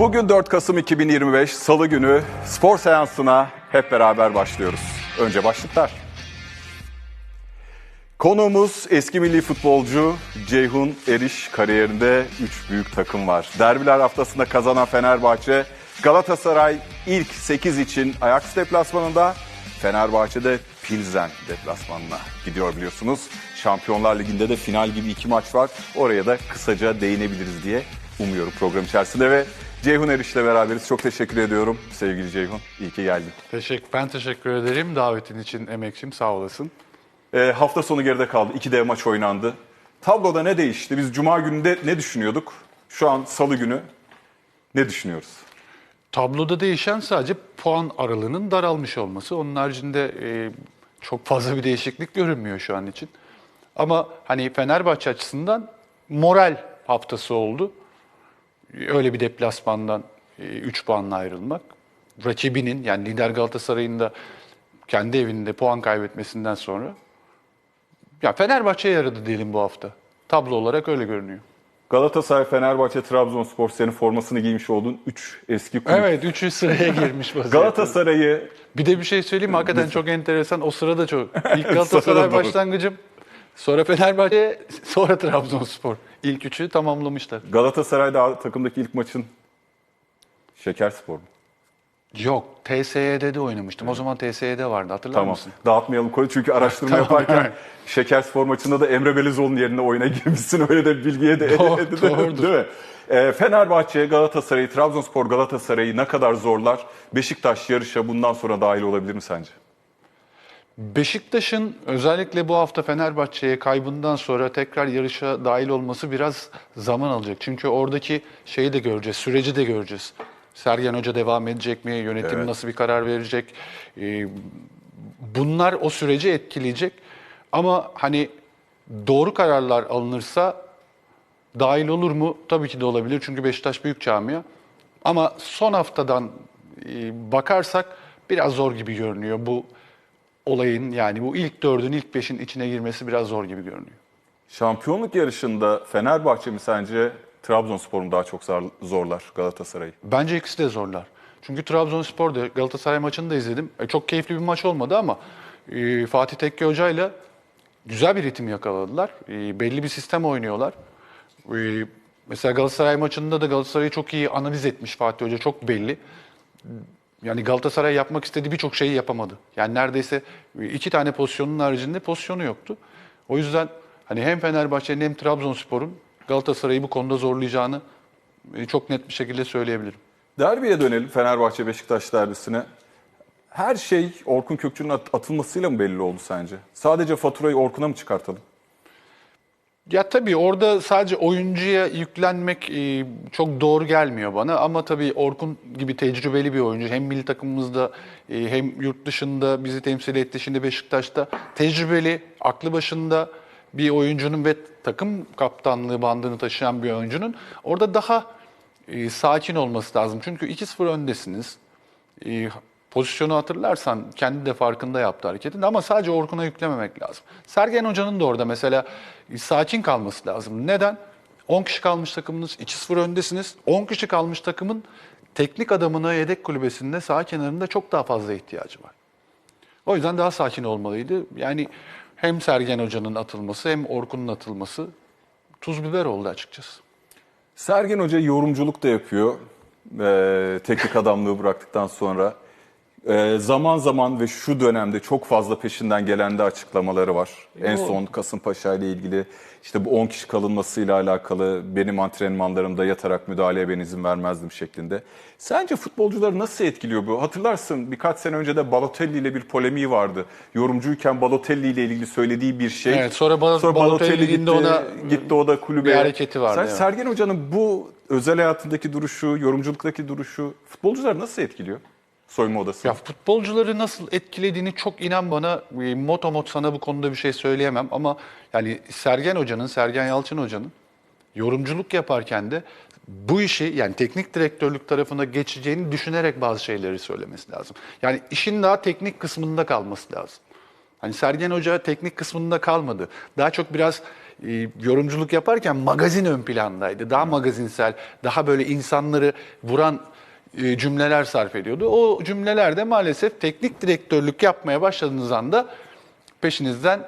Bugün 4 Kasım 2025 Salı günü spor seansına hep beraber başlıyoruz. Önce başlıklar. Konuğumuz eski milli futbolcu Ceyhun Eriş kariyerinde 3 büyük takım var. Derbiler haftasında kazanan Fenerbahçe, Galatasaray ilk 8 için Ajax deplasmanında, Fenerbahçe'de Pilsen deplasmanına gidiyor biliyorsunuz. Şampiyonlar Ligi'nde de final gibi iki maç var. Oraya da kısaca değinebiliriz diye umuyorum program içerisinde ve Ceyhun Eriş'le beraberiz. Çok teşekkür ediyorum sevgili Ceyhun. İyi ki geldin. Teşekkür, ben teşekkür ederim davetin için emekçim sağ olasın. E, hafta sonu geride kaldı. İki dev maç oynandı. Tabloda ne değişti? Biz Cuma gününde ne düşünüyorduk? Şu an Salı günü ne düşünüyoruz? Tabloda değişen sadece puan aralığının daralmış olması. Onun haricinde e, çok fazla bir değişiklik görünmüyor şu an için. Ama hani Fenerbahçe açısından moral haftası oldu. Öyle bir deplasmandan 3 puanla ayrılmak. Rakibinin yani lider Galatasaray'ın da kendi evinde puan kaybetmesinden sonra ya Fenerbahçe'ye yaradı diyelim bu hafta. Tablo olarak öyle görünüyor. Galatasaray, Fenerbahçe, Trabzonspor senin formasını giymiş olduğun 3 eski kulüp. Evet, üçü sıraya girmiş vaziyette. Galatasaray'ı Bir de bir şey söyleyeyim mi? Hakikaten çok enteresan. O sırada çok. İlk Galatasaray başlangıcım, sonra Fenerbahçe, sonra Trabzonspor. İlk üçü tamamlamışlar. Galatasaray'da takımdaki ilk maçın Şekerspor mu? Yok, TSE'de de oynamıştım. O zaman TSE'de vardı. Hatırlar Tamam. mısın? Dağıtmayalım konuyu çünkü araştırma Tamam, yaparken evet. Şekerspor maçında da Emre Belezoğlu'nun yerine oyuna girmişsin. Öyle de bilgiye de Doğru, edildi, doğrudur. değil mi? Ee, Fenerbahçe, Galatasaray'ı, Trabzonspor Galatasaray'ı ne kadar zorlar? Beşiktaş yarışa bundan sonra dahil olabilir mi sence? Beşiktaş'ın özellikle bu hafta Fenerbahçe'ye kaybından sonra tekrar yarışa dahil olması biraz zaman alacak. Çünkü oradaki şeyi de göreceğiz, süreci de göreceğiz. Sergen Hoca devam edecek mi? Yönetim Evet. nasıl bir karar verecek? Ee, bunlar o süreci etkileyecek. Ama hani doğru kararlar alınırsa dahil olur mu? Tabii ki de olabilir. Çünkü Beşiktaş büyük camia. Ama son haftadan e, bakarsak biraz zor gibi görünüyor. Bu olayın yani bu ilk dördün, ilk beşin içine girmesi biraz zor gibi görünüyor. Şampiyonluk yarışında Fenerbahçe mi sence Trabzonspor mu daha çok zor- zorlar Galatasaray'ı? Bence ikisi de zorlar. Çünkü Trabzonspor'da Galatasaray maçını da izledim. E, çok keyifli bir maç olmadı ama e, Fatih Tekke Hoca ile güzel bir ritim yakaladılar. E, belli bir sistem oynuyorlar. E, mesela Galatasaray maçında da Galatasaray'ı çok iyi analiz etmiş Fatih Hoca. Çok belli. Yani Galatasaray yapmak istediği birçok şeyi yapamadı. Yani neredeyse iki tane pozisyonun haricinde pozisyonu yoktu. O yüzden hani hem Fenerbahçe'nin hem Trabzonspor'un Galatasaray'ı bu konuda zorlayacağını e, çok net bir şekilde söyleyebilirim. Derbiye dönelim Fenerbahçe Beşiktaş derbisine. Her şey Orkun Kökçü'nün at- atılmasıyla mı belli oldu sence? Sadece faturayı Orkun'a mı çıkartalım? Ya tabii orada sadece oyuncuya yüklenmek e, çok doğru gelmiyor bana ama tabii Orkun gibi tecrübeli bir oyuncu hem milli takımımızda e, hem yurt dışında bizi temsil etti şimdi Beşiktaş'ta tecrübeli, aklı başında bir oyuncunun ve takım kaptanlığı bandını taşıyan bir oyuncunun orada daha e, sakin olması lazım. Çünkü 2-0 öndesiniz. E, pozisyonu hatırlarsan kendi de farkında yaptı hareketin ama sadece Orkun'a yüklememek lazım. Sergen Hoca'nın da orada mesela sakin kalması lazım. Neden? 10 kişi kalmış takımınız, 2-0 öndesiniz. 10 kişi kalmış takımın teknik adamına yedek kulübesinde sağ kenarında çok daha fazla ihtiyacı var. O yüzden daha sakin olmalıydı. Yani hem Sergen Hoca'nın atılması hem Orkun'un atılması tuz biber oldu açıkçası. Sergen Hoca yorumculuk da yapıyor. Ee, teknik adamlığı bıraktıktan sonra. Ee, zaman zaman ve şu dönemde çok fazla peşinden gelen de açıklamaları var. En son Kasımpaşa ile ilgili işte bu 10 kişi kalınmasıyla alakalı benim antrenmanlarımda yatarak müdahaleye ben izin vermezdim şeklinde. Sence futbolcuları nasıl etkiliyor bu? Hatırlarsın birkaç sene önce de Balotelli ile bir polemiği vardı. Yorumcuyken Balotelli ile ilgili söylediği bir şey. Evet, sonra Bal- Balotelli'nin gitti, de ona gitti o da kulübe. bir hareketi vardı, Sen evet. Sergen Hoca'nın bu özel hayatındaki duruşu, yorumculuktaki duruşu futbolcuları nasıl etkiliyor? Soyunma odası. Ya futbolcuları nasıl etkilediğini çok inan bana e, motomot sana bu konuda bir şey söyleyemem ama yani Sergen Hoca'nın, Sergen Yalçın Hoca'nın yorumculuk yaparken de bu işi yani teknik direktörlük tarafına geçeceğini düşünerek bazı şeyleri söylemesi lazım. Yani işin daha teknik kısmında kalması lazım. Hani Sergen Hoca teknik kısmında kalmadı. Daha çok biraz e, yorumculuk yaparken magazin ön plandaydı. Daha magazinsel, daha böyle insanları vuran cümleler sarf ediyordu. O cümleler de maalesef teknik direktörlük yapmaya başladığınız anda peşinizden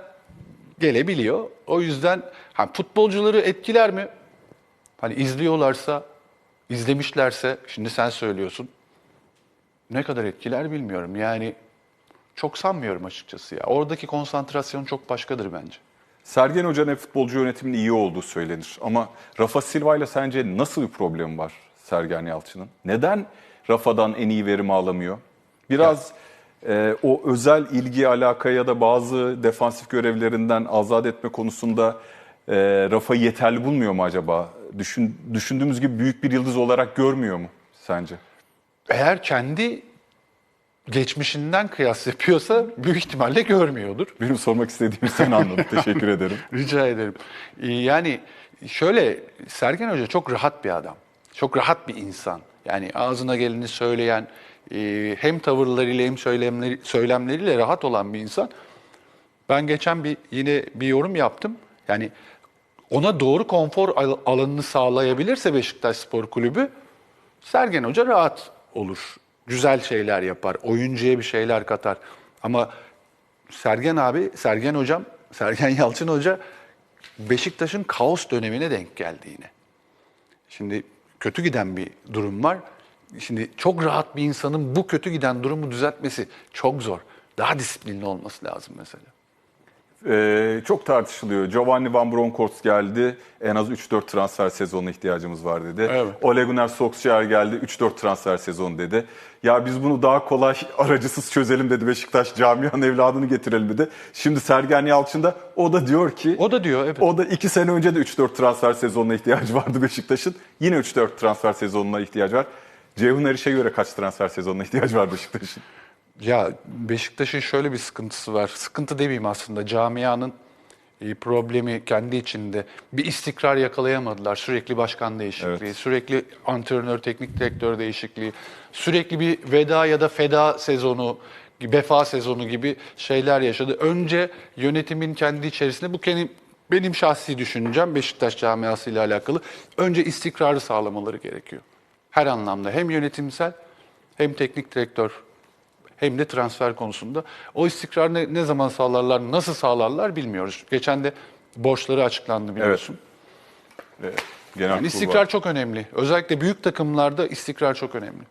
gelebiliyor. O yüzden ha, futbolcuları etkiler mi? Hani izliyorlarsa, izlemişlerse, şimdi sen söylüyorsun. Ne kadar etkiler bilmiyorum. Yani çok sanmıyorum açıkçası ya. Oradaki konsantrasyon çok başkadır bence. Sergen Hoca'nın futbolcu yönetiminin iyi olduğu söylenir. Ama Rafa Silva ile sence nasıl bir problem var Sergen Yalçın'ın? Neden Rafa'dan en iyi verim alamıyor? Biraz e, o özel ilgi, alaka ya da bazı defansif görevlerinden azat etme konusunda e, Rafa'yı yeterli bulmuyor mu acaba? Düşün, düşündüğümüz gibi büyük bir yıldız olarak görmüyor mu sence? Eğer kendi geçmişinden kıyas yapıyorsa büyük ihtimalle görmüyordur. Benim sormak istediğimi sen anladın. Teşekkür ederim. Rica ederim. Ee, Yani şöyle Sergen Hoca çok rahat bir adam. Çok rahat bir insan. Yani ağzına geleni söyleyen, e, hem tavırlarıyla hem söylemleri, söylemleriyle rahat olan bir insan. Ben geçen bir yine bir yorum yaptım. Yani ona doğru konfor al- alanını sağlayabilirse Beşiktaş Spor Kulübü Sergen Hoca rahat olur. Güzel şeyler yapar, oyuncuya bir şeyler katar. Ama Sergen abi, Sergen hocam, Sergen Yalçın hoca Beşiktaş'ın kaos dönemine denk geldi yine. Şimdi kötü giden bir durum var. Şimdi çok rahat bir insanın bu kötü giden durumu düzeltmesi çok zor. Daha disiplinli olması lazım mesela. Ee, çok tartışılıyor. Giovanni Van Bronckhorst geldi. En az 3-4 transfer sezonuna ihtiyacımız var dedi. Evet. Ole Gunnar Solskjaer geldi. 3-4 transfer sezonu dedi. Ya biz bunu daha kolay aracısız çözelim dedi Beşiktaş. Camianın evladını getirelim dedi. Şimdi Sergen Yalçın da o da diyor ki O da diyor evet. o da 2 sene önce de 3-4 transfer sezonuna ihtiyacı vardı Beşiktaş'ın. Yine 3-4 transfer sezonuna ihtiyacı var. Ceyhun Eriş'e göre kaç transfer sezonuna ihtiyacı var Beşiktaş'ın? Ya Beşiktaş'ın şöyle bir sıkıntısı var. Sıkıntı demeyeyim aslında. Camianın e, problemi kendi içinde. Bir istikrar yakalayamadılar. Sürekli başkan değişikliği, Evet. sürekli antrenör, teknik direktör değişikliği, sürekli bir veda ya da feda sezonu, vefa sezonu gibi şeyler yaşadı. Önce yönetimin kendi içerisinde bu kendi benim şahsi düşüncem Beşiktaş camiası ile alakalı. Önce istikrarı sağlamaları gerekiyor. Her anlamda hem yönetimsel hem teknik direktör hem de transfer konusunda. O istikrar ne, ne zaman sağlarlar, nasıl sağlarlar bilmiyoruz. Geçen de borçları açıklandı biliyorsun. Genel Yani istikrar var. çok önemli. Özellikle büyük takımlarda istikrar çok önemli.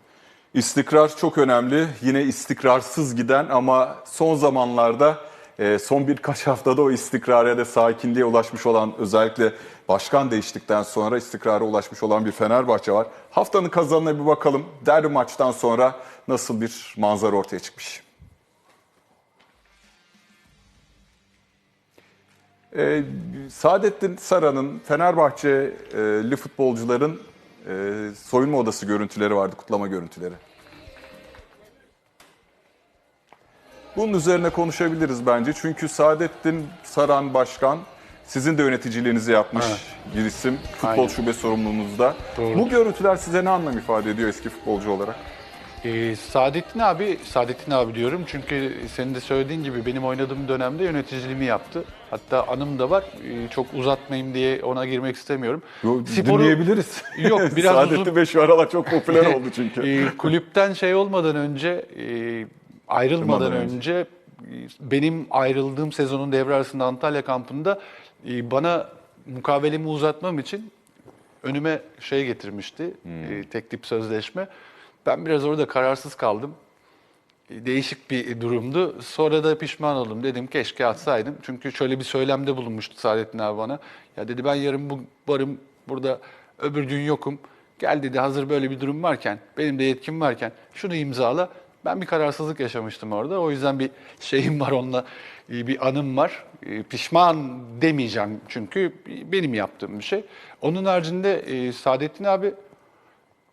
İstikrar çok önemli. Yine istikrarsız giden ama son zamanlarda e, son birkaç haftada o istikrara da sakinliğe ulaşmış olan özellikle başkan değiştikten sonra istikrara ulaşmış olan bir Fenerbahçe var. Haftanın kazanına bir bakalım. Derbi maçtan sonra nasıl bir manzara ortaya çıkmış. Ee, Saadettin Saran'ın Fenerbahçeli futbolcuların e, soyunma odası görüntüleri vardı, kutlama görüntüleri. Bunun üzerine konuşabiliriz bence. Çünkü Saadettin Saran Başkan sizin de yöneticiliğinizi yapmış bir isim. Futbol Aynen. şube sorumluluğunuzda. Doğru. Bu görüntüler size ne anlam ifade ediyor eski futbolcu olarak? Ee, Saadettin abi, Saadettin abi diyorum çünkü senin de söylediğin gibi benim oynadığım dönemde yöneticiliğimi yaptı. Hatta anım da var. Ee, çok uzatmayayım diye ona girmek istemiyorum. Yo, Sporu- Dinleyebiliriz. Yok, biraz Saadettin uzun- Bey şu aralar çok popüler oldu çünkü. Ee, kulüpten şey olmadan önce, e, ayrılmadan önce. önce, benim ayrıldığım sezonun devre arasında Antalya kampında e, bana mukavelemi uzatmam için önüme şey getirmişti, e, teklif sözleşme. Ben biraz orada kararsız kaldım. E, Değişik bir durumdu. Sonra da pişman oldum. Dedim keşke atsaydım. Çünkü şöyle bir söylemde bulunmuştu Saadettin abi bana. Ya dedi ben yarın bu varım burada öbür gün yokum. Gel dedi hazır böyle bir durum varken, benim de yetkim varken şunu imzala. Ben bir kararsızlık yaşamıştım orada. O yüzden bir şeyim var onunla, bir anım var. E, Pişman demeyeceğim çünkü benim yaptığım bir şey. Onun haricinde e, Saadettin abi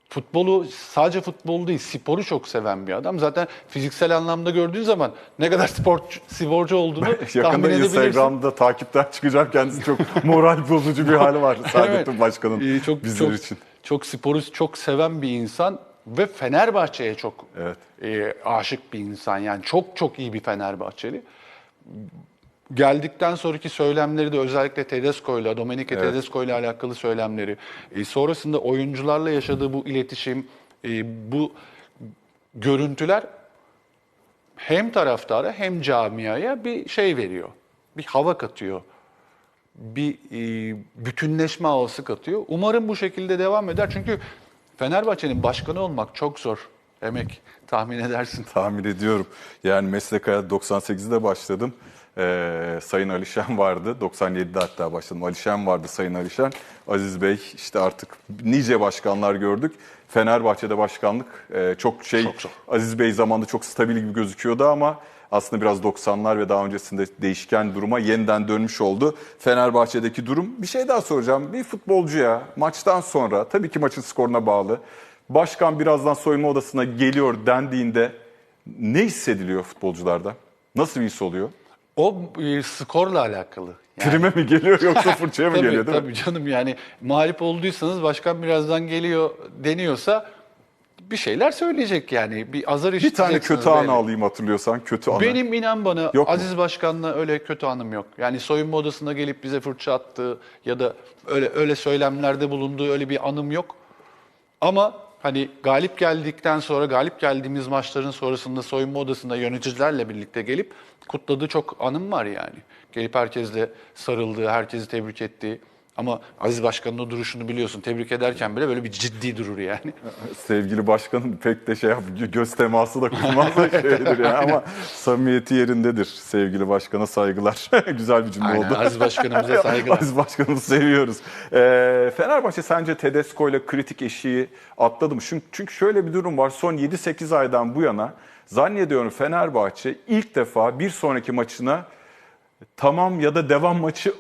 futbolu sadece futbolu değil sporu çok seven bir adam. Zaten fiziksel anlamda gördüğün zaman ne kadar spor sporcu olduğunu tahmin edebilirsin. Instagram'da takipten çıkacak kendisi çok moral bozucu bir hali var Saadettin Evet. Başkan'ın Ee, çok bizler çok, için. Çok sporu çok seven bir insan ve Fenerbahçe'ye çok Evet. e, aşık bir insan. Yani çok çok iyi bir Fenerbahçeli. Geldikten sonraki söylemleri de özellikle Tedesco ile, Domenico Evet. Tedesco ile alakalı söylemleri, e, sonrasında oyuncularla yaşadığı bu iletişim, e, bu görüntüler hem taraftara hem camiaya bir şey veriyor. Bir hava katıyor. Bir e, bütünleşme havası katıyor. Umarım bu şekilde devam eder. Çünkü Fenerbahçe'nin başkanı olmak çok zor. Emek tahmin edersin. Tahmin ediyorum. Yani meslek hayat 98'de başladım. Ee, Sayın Alişen vardı. 97'de hatta başladım. Alişen vardı Sayın Alişen. Aziz Bey işte artık nice başkanlar gördük. Fenerbahçe'de başkanlık e, çok şey Çok zor. Aziz Bey zamanında çok stabil gibi gözüküyordu ama aslında biraz 90'lar ve daha öncesinde değişken duruma yeniden dönmüş oldu. Fenerbahçe'deki durum. Bir şey daha soracağım. Bir futbolcuya maçtan sonra tabii ki maçın skoruna bağlı. Başkan birazdan soyunma odasına geliyor dendiğinde ne hissediliyor futbolcularda? Nasıl bir his oluyor? O e, skorla alakalı. Yani- Prime mi geliyor yoksa fırçaya mı tabii, geliyor değil mi? tabii canım yani mağlup olduysanız başkan birazdan geliyor deniyorsa bir şeyler söyleyecek yani. Bir azar Bir tane kötü anı belli. alayım hatırlıyorsan. Kötü anı. Benim inan bana Yok mu? Aziz Başkan'la öyle kötü anım yok. Yani soyunma odasına gelip bize fırça attığı ya da öyle öyle söylemlerde bulunduğu öyle bir anım yok. Ama hani galip geldikten sonra galip geldiğimiz maçların sonrasında soyunma odasında yöneticilerle birlikte gelip kutladığı çok anım var yani. Gelip herkesle sarıldığı, herkesi tebrik ettiği. Ama Aziz Başkan'ın o duruşunu biliyorsun. Tebrik ederken bile böyle bir ciddi durur yani. Sevgili başkanım pek de şey yap, göz teması da kurmaz da şeydir yani ama samimiyeti yerindedir. Sevgili başkana saygılar. Güzel bir cümle Aynen, oldu. Aziz Başkanımıza saygılar. Aziz başkanımızı seviyoruz. Ee, Fenerbahçe sence Tedesco ile kritik eşiği atladı mı? Çünkü, çünkü şöyle bir durum var. Son 7-8 aydan bu yana zannediyorum Fenerbahçe ilk defa bir sonraki maçına tamam ya da devam maçı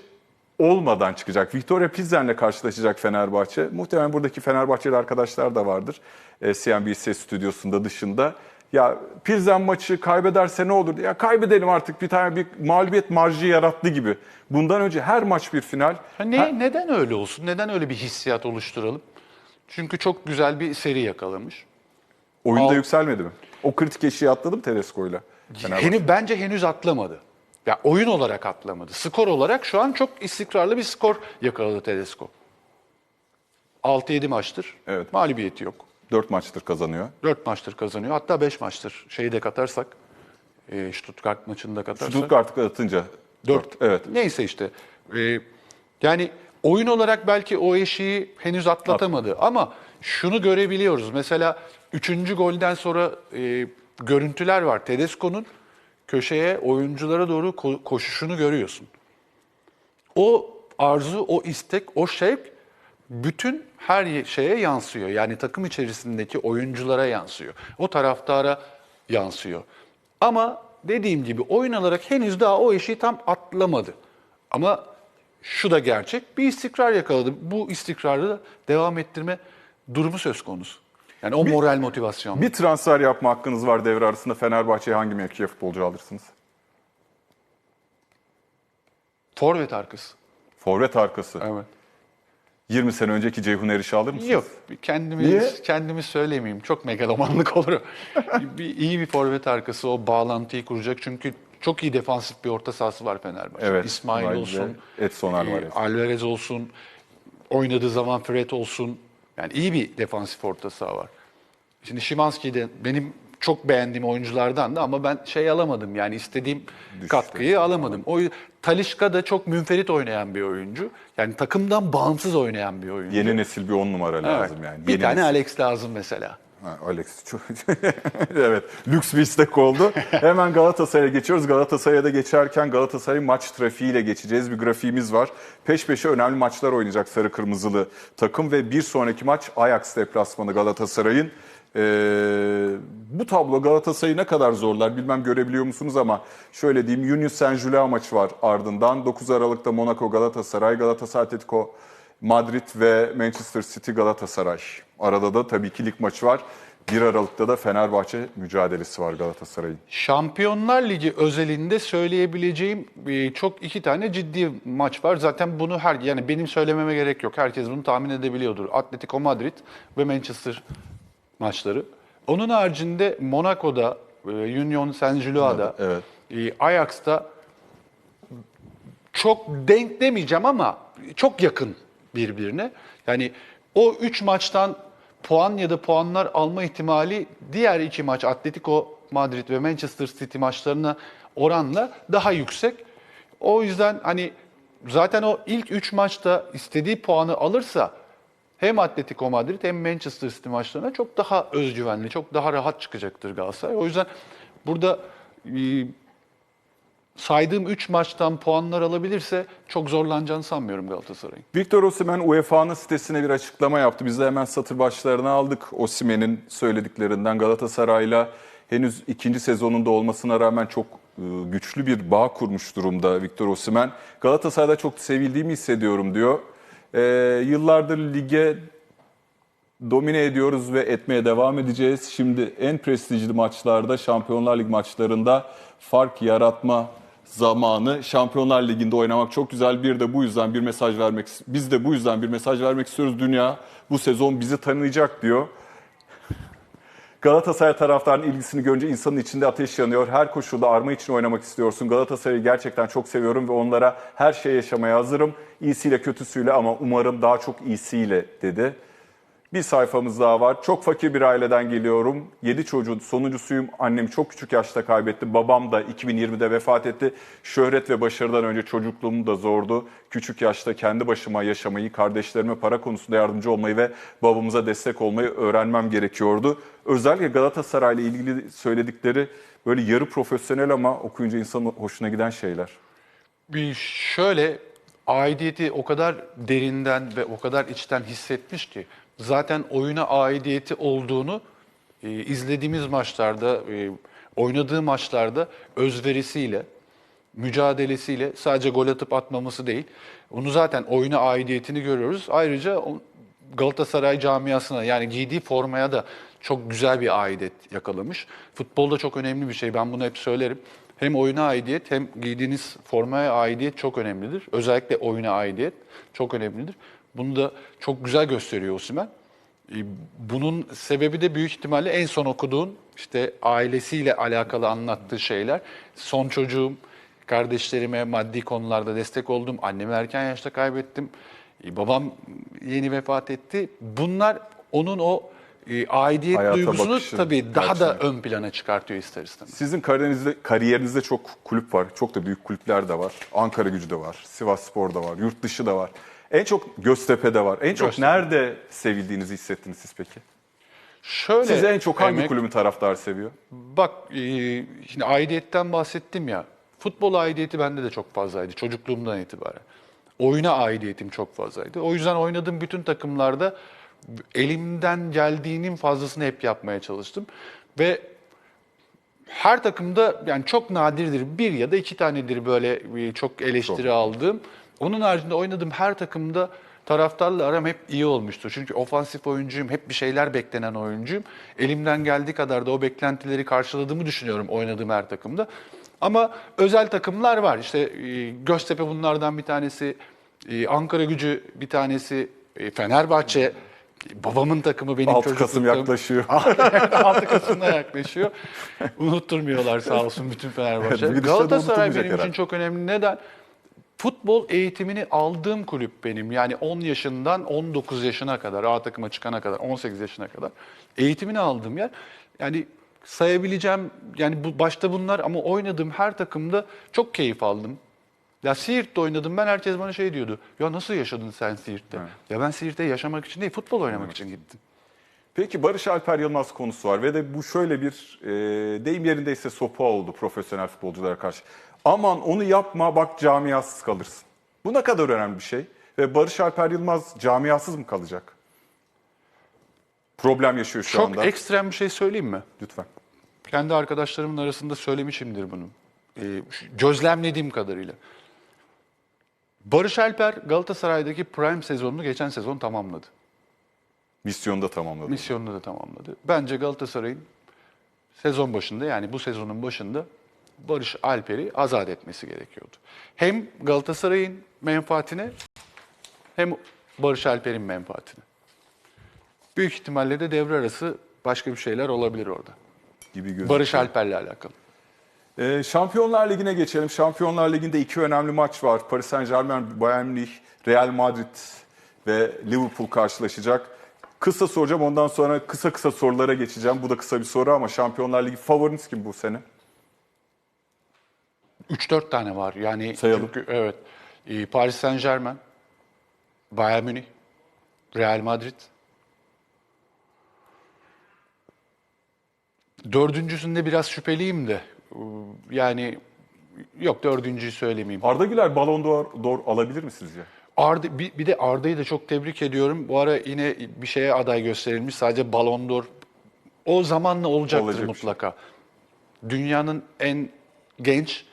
olmadan çıkacak. Victoria Pilsen'le karşılaşacak Fenerbahçe. Muhtemelen buradaki Fenerbahçeli arkadaşlar da vardır. E, CNBC stüdyosunda dışında. Ya Pilsen maçı kaybederse ne olur? Ya kaybedelim artık bir tane bir mağlubiyet marjı yarattı gibi. Bundan önce her maç bir final. Ha ne, neden öyle olsun? Neden öyle bir hissiyat oluşturalım? Çünkü çok güzel bir seri yakalamış. Oyunda Al- yükselmedi mi? O kritik eşiği atladı mı Tedesco'yla? Henüz bence henüz atlamadı. Ya oyun olarak atlamadı. Skor olarak şu an çok istikrarlı bir skor yakaladı Tedesco. 6-7 maçtır. Evet. Mağlubiyeti yok. 4 maçtır kazanıyor. 4 maçtır kazanıyor. Hatta 5 maçtır. Şeyi de katarsak, e, Stuttgart maçını da katarsak. Stuttgart'ı atınca. 4. Evet. Neyse işte. Ee, yani oyun olarak belki o eşiği henüz atlatamadı. Ama şunu görebiliyoruz. Mesela 3. golden sonra e, görüntüler var. Tedesco'nun köşeye oyunculara doğru ko- koşuşunu görüyorsun. O arzu, o istek, o şevk bütün her ye- şeye yansıyor. Yani takım içerisindeki oyunculara yansıyor. O taraftara yansıyor. Ama dediğim gibi oyun olarak henüz daha o eşiği tam atlamadı. Ama şu da gerçek, bir istikrar yakaladı. Bu istikrarı da devam ettirme durumu söz konusu. Yani o moral motivasyon. Bir transfer yapma hakkınız var devre arasında. Fenerbahçe'ye hangi mevkiye futbolcu alırsınız? Forvet arkası. Forvet arkası. Evet. 20 sene önceki Ceyhun Eriş'i alır mısınız? Yok, kendimi Niye? kendimi söylemeyeyim. Çok megalomanlık olur. bir, iyi bir forvet arkası o bağlantıyı kuracak. Çünkü çok iyi defansif bir orta sahası var Fenerbahçe. Evet. İsmail olsun, Edson Alvarez. e, Alvarez olsun, oynadığı zaman Fred olsun. Yani iyi bir defansif orta saha var. Şimdi Şimanski de benim çok beğendiğim oyunculardan da ama ben şey alamadım yani istediğim katkıyı alamadım. O Talişka da çok münferit oynayan bir oyuncu. Yani takımdan bağımsız oynayan bir oyuncu. Yeni nesil bir on numara Evet. lazım yani. Bir Yeni tane nesil. Alex lazım mesela. Ha, Alex çok evet lüks bir istek oldu. Hemen Galatasaray'a geçiyoruz. Galatasaray'a da geçerken Galatasaray maç trafiğiyle geçeceğiz. Bir grafiğimiz var. Peş peşe önemli maçlar oynayacak sarı kırmızılı takım ve bir sonraki maç Ajax deplasmanı Galatasaray'ın. Ee, bu tablo Galatasaray'ı ne kadar zorlar bilmem görebiliyor musunuz ama şöyle diyeyim Union Saint-Gilloise maçı var ardından 9 Aralık'ta Monaco Galatasaray, Galatasaray Atletico Madrid ve Manchester City Galatasaray. Arada da tabii ki lig maçı var. 1 Aralık'ta da Fenerbahçe mücadelesi var Galatasaray'ın. Şampiyonlar Ligi özelinde söyleyebileceğim e, çok iki tane ciddi maç var. Zaten bunu her yani benim söylememe gerek yok. Herkes bunu tahmin edebiliyordur. Atletico Madrid ve Manchester maçları. Onun haricinde Monaco'da, e, Union Saint-Gilloise'da, Evet. e, Ajax'ta çok denk demeyeceğim ama çok yakın birbirine. Yani o 3 maçtan puan ya da puanlar alma ihtimali diğer iki maç Atletico Madrid ve Manchester City maçlarına oranla daha yüksek. O yüzden hani zaten o ilk 3 maçta istediği puanı alırsa hem Atletico Madrid hem Manchester City maçlarına çok daha özgüvenli, çok daha rahat çıkacaktır Galatasaray. O yüzden burada e, saydığım 3 maçtan puanlar alabilirse çok zorlanacağını sanmıyorum Galatasaray'ın. Victor Osimhen UEFA'nın sitesine bir açıklama yaptı. Biz de hemen satır başlarına aldık Osimhen'in söylediklerinden. Galatasaray'la henüz ikinci sezonunda olmasına rağmen çok e, güçlü bir bağ kurmuş durumda Victor Osimhen. Galatasaray'da çok sevildiğimi hissediyorum diyor. E, yıllardır lige domine ediyoruz ve etmeye devam edeceğiz. Şimdi en prestijli maçlarda, Şampiyonlar Ligi maçlarında fark yaratma zamanı. Şampiyonlar Ligi'nde oynamak çok güzel. Bir de bu yüzden bir mesaj vermek biz de bu yüzden bir mesaj vermek istiyoruz. Dünya bu sezon bizi tanıyacak diyor. Galatasaray taraftarının ilgisini görünce insanın içinde ateş yanıyor. Her koşulda arma için oynamak istiyorsun. Galatasaray'ı gerçekten çok seviyorum ve onlara her şey yaşamaya hazırım. İyisiyle kötüsüyle ama umarım daha çok iyisiyle dedi. Bir sayfamız daha var. Çok fakir bir aileden geliyorum. 7 çocuğun sonuncusuyum. Annemi çok küçük yaşta kaybettim. Babam da 2020'de vefat etti. Şöhret ve başarıdan önce çocukluğum da zordu. Küçük yaşta kendi başıma yaşamayı, kardeşlerime para konusunda yardımcı olmayı ve babamıza destek olmayı öğrenmem gerekiyordu. Özellikle Galatasaray'la ilgili söyledikleri böyle yarı profesyonel ama okuyunca insanın hoşuna giden şeyler. Bir şöyle aidiyeti o kadar derinden ve o kadar içten hissetmiş ki zaten oyuna aidiyeti olduğunu e, izlediğimiz maçlarda, e, oynadığı maçlarda özverisiyle, mücadelesiyle sadece gol atıp atmaması değil. Onu zaten oyuna aidiyetini görüyoruz. Ayrıca Galatasaray camiasına yani giydiği formaya da çok güzel bir aidiyet yakalamış. Futbolda çok önemli bir şey. Ben bunu hep söylerim. Hem oyuna aidiyet hem giydiğiniz formaya aidiyet çok önemlidir. Özellikle oyuna aidiyet çok önemlidir. Bunu da çok güzel gösteriyor Osimhen. E, Bunun sebebi de büyük ihtimalle en son okuduğun işte ailesiyle alakalı anlattığı şeyler. Son çocuğum, kardeşlerime maddi konularda destek oldum. Annemi erken yaşta kaybettim. E, Babam yeni vefat etti. Bunlar onun o e, aidiyet Hayata duygusunu bakışı, tabii daha da karşılığı. ön plana çıkartıyor ister istemez. Sizin kariyerinizde, kariyerinizde çok kulüp var. Çok da büyük kulüpler de var. Ankara gücü de var. Sivas Spor da var. Yurt dışı da var. En çok Göztepe'de var. En çok Göztepe. nerede sevildiğinizi hissettiniz siz peki? Şöyle Sizi en çok hangi emek- kulübün taraftarı seviyor? Bak e, şimdi aidiyetten bahsettim ya. Futbol aidiyeti bende de çok fazlaydı çocukluğumdan itibaren. Oyuna aidiyetim çok fazlaydı. O yüzden oynadığım bütün takımlarda elimden geldiğinin fazlasını hep yapmaya çalıştım. Ve her takımda yani çok nadirdir bir ya da iki tanedir böyle e, çok eleştiri aldığım. Onun haricinde oynadığım her takımda taraftarla aram hep iyi olmuştur. Çünkü ofansif oyuncuyum, hep bir şeyler beklenen oyuncuyum. Elimden geldiği kadar da o beklentileri karşıladığımı düşünüyorum oynadığım her takımda. Ama özel takımlar var. İşte e, Göztepe bunlardan bir tanesi, e, Ankara Gücü bir tanesi, e, Fenerbahçe, babamın takımı benim 6 Kasım yaklaşıyor. 6 Kasım'da yaklaşıyor. Unutturmuyorlar sağ olsun bütün Fenerbahçe. Evet, Galatasaray benim için herhalde. çok önemli. Neden? Futbol eğitimini aldığım kulüp benim. Yani 10 yaşından 19 yaşına kadar, A takıma çıkana kadar, 18 yaşına kadar eğitimini aldığım yer. Yani sayabileceğim, yani bu başta bunlar ama oynadığım her takımda çok keyif aldım. Ya Siirt'te oynadım ben herkes bana şey diyordu. Ya nasıl yaşadın sen Siirt'te? Ya ben Siirt'te yaşamak için değil futbol oynamak için gittim. Peki Barış Alper Yılmaz konusu var ve de bu şöyle bir e, deyim yerindeyse sopa oldu profesyonel futbolculara karşı. Aman onu yapma bak camiasız kalırsın. Bu ne kadar önemli bir şey ve Barış Alper Yılmaz camiasız mı kalacak? Problem yaşıyor şu Çok anda. ekstrem bir şey söyleyeyim mi? Lütfen. Kendi arkadaşlarımın arasında söylemişimdir bunu. Ee, gözlemlediğim kadarıyla. Barış Alper Galatasaray'daki prime sezonunu geçen sezon tamamladı. Misyonu da tamamladı. Misyonunu da tamamladı. Bence Galatasaray'ın sezon başında yani bu sezonun başında Barış Alper'i azat etmesi gerekiyordu. Hem Galatasaray'ın menfaatine hem Barış Alper'in menfaatine. Büyük ihtimalle de devre arası başka bir şeyler olabilir orada. gibi gözüküyor. Barış Alper'le alakalı. Ee, Şampiyonlar Ligi'ne geçelim. Şampiyonlar Ligi'nde iki önemli maç var. Paris Saint Germain, Bayern Münih, Real Madrid ve Liverpool karşılaşacak. Kısa soracağım ondan sonra kısa kısa sorulara geçeceğim. Bu da kısa bir soru ama Şampiyonlar Ligi favoriniz kim bu sene? 3-4 tane var. Yani Sayalım. çünkü evet. Ee, Paris Saint-Germain, Bayern Münih, Real Madrid. Dördüncüsünde biraz şüpheliyim de. Ee, Yani yok dördüncüyü söylemeyeyim. Arda Güler Ballon d'Or d'Or alabilir mi sizce? Arda, bir, bir de Arda'yı da çok tebrik ediyorum. Bu ara yine bir şeye aday gösterilmiş. Sadece Ballon d'Or. O zamanla olacaktır Olacak şey. mutlaka. Dünyanın en genç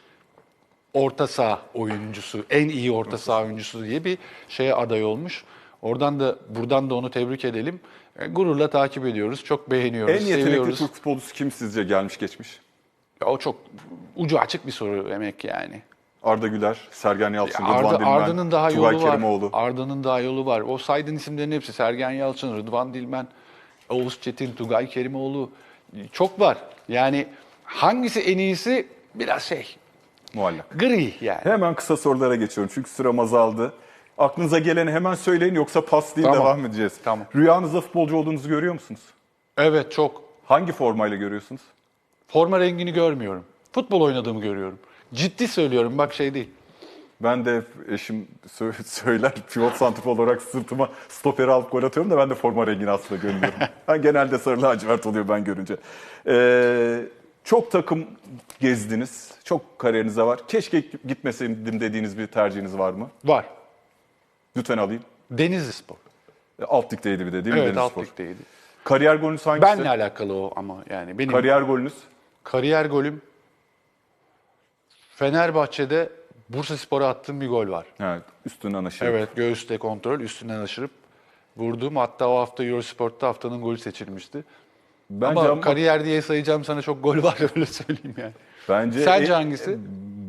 orta saha oyuncusu, en iyi orta saha oyuncusu diye bir şeye aday olmuş. Oradan da buradan da onu tebrik edelim. E, Gururla takip ediyoruz. Çok beğeniyoruz, En yetenekli seviyoruz. Türk futbolcusu kim sizce gelmiş geçmiş? Ya o çok ucu açık bir soru demek yani. Arda Güler, Sergen Yalçın, Rıdvan Arda, Dilmen, Arda'nın daha Tugay yolu var. Kerimoğlu. Arda'nın daha yolu var. O saydığın isimlerin hepsi Sergen Yalçın, Rıdvan Dilmen, Oğuz Çetin, Tugay Kerimoğlu çok var. Yani hangisi en iyisi biraz şey Muallak. gri yani. Hemen kısa sorulara geçiyorum çünkü sürem azaldı. Aklınıza geleni hemen söyleyin yoksa pas değil Tamam. devam edeceğiz. Tamam. Rüyanızda futbolcu olduğunuzu görüyor musunuz? Evet çok. Hangi formayla görüyorsunuz? Forma rengini görmüyorum. Futbol oynadığımı görüyorum. Ciddi söylüyorum bak şey değil. Ben de hep eşim sö- söyler pivot santrfor olarak sırtıma stoperi alıp gol atıyorum da ben de forma rengini aslında görmüyorum. ben genelde sarı lacivert oluyor ben görünce. Ee, çok takım gezdiniz. Çok kariyerinize var. Keşke gitmeseydim dediğiniz bir tercihiniz var mı? Var. Lütfen alayım. Denizli Spor. E, Alt ligdeydi bir de değil mi? Evet Denizli alt Spor? ligdeydi. Kariyer golünüz hangisi? Benle alakalı o ama yani benim Kariyer golünüz? kariyer golüm Fenerbahçe'de Bursa Spor'a attığım bir gol var. Evet, üstünden aşağı. Evet, göğüste kontrol, üstünden aşırıp vurdum. Hatta o hafta Eurosport'ta haftanın golü seçilmişti. Bence ama, ama- kariyer diye sayacağım sana çok gol var öyle söyleyeyim yani. Bence Sence en- hangisi?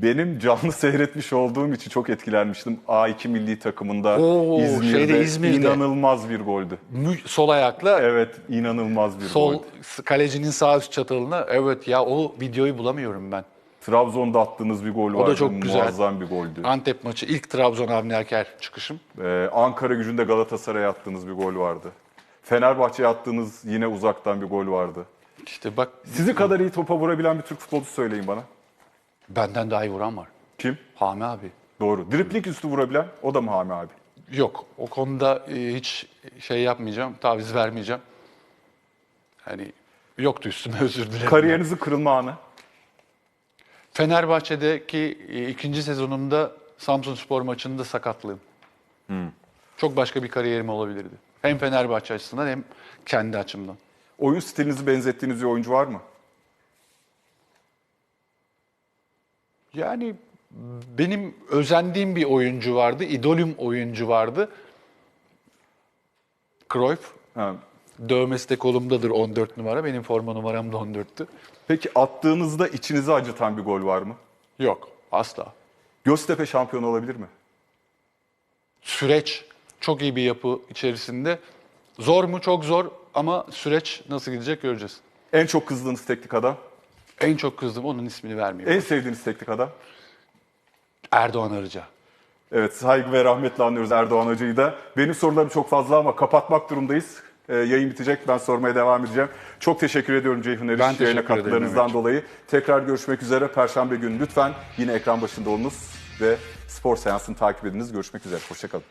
Benim canlı seyretmiş olduğum için çok etkilenmiştim. A2 milli takımında Oo, İzmir'de, şeyde, İzmir'de. inanılmaz bir goldü. Mü- sol ayakla Evet, inanılmaz bir sol goldü. kalecinin sağ üst çatalına. Evet ya o videoyu bulamıyorum ben. Trabzon'da attığınız bir gol da vardı. çok güzel. Muazzam bir goldü. Antep maçı ilk Trabzon Avni Erker çıkışım. Ee, Ankara gücünde Galatasaray'a attığınız bir gol vardı. Fenerbahçe'ye attığınız yine uzaktan bir gol vardı. İşte bak Sizi kadar iyi topa vurabilen bir Türk futbolcusu söyleyin bana. benden daha iyi vuran var. Kim? Hami abi. Doğru. Dripling üstü vurabilen o da mı Hami abi? Yok o konuda e, hiç şey yapmayacağım, taviz vermeyeceğim. Hani yoktu üstüme özür dilerim. Kariyerinizin kırılma anı. Fenerbahçe'deki e, ikinci sezonumda Samsun Spor maçında sakatlığım. Çok başka bir kariyerim olabilirdi. Hem Fenerbahçe açısından hem kendi açımdan. Oyun stilinizi benzettiğiniz bir oyuncu var mı? Yani benim özendiğim bir oyuncu vardı, idolüm oyuncu vardı. Cruyff. Ha. Dövmesi de kolumdadır 14 numara. Benim forma numaram da 14'tü. Peki attığınızda içinizi acıtan bir gol var mı? Yok, asla. Göztepe şampiyon olabilir mi? Süreç çok iyi bir yapı içerisinde. Zor mu? Çok zor ama süreç nasıl gidecek göreceğiz. En çok kızdığınız teknik adam? En çok kızdım onun ismini vermeyeyim. En sevdiğiniz teknik adam? Erdoğan Arıca. Evet saygı ve rahmetle anlıyoruz Erdoğan Hoca'yı da. Benim sorularım çok fazla ama kapatmak durumdayız. Ee, yayın bitecek. Ben sormaya devam edeceğim. Çok teşekkür ediyorum Ceyhun Eriş Ben yayına katkılarınızdan dolayı. Tekrar görüşmek üzere. Perşembe günü lütfen yine ekran başında olunuz ve spor seansını takip ediniz. Görüşmek üzere. Hoşçakalın.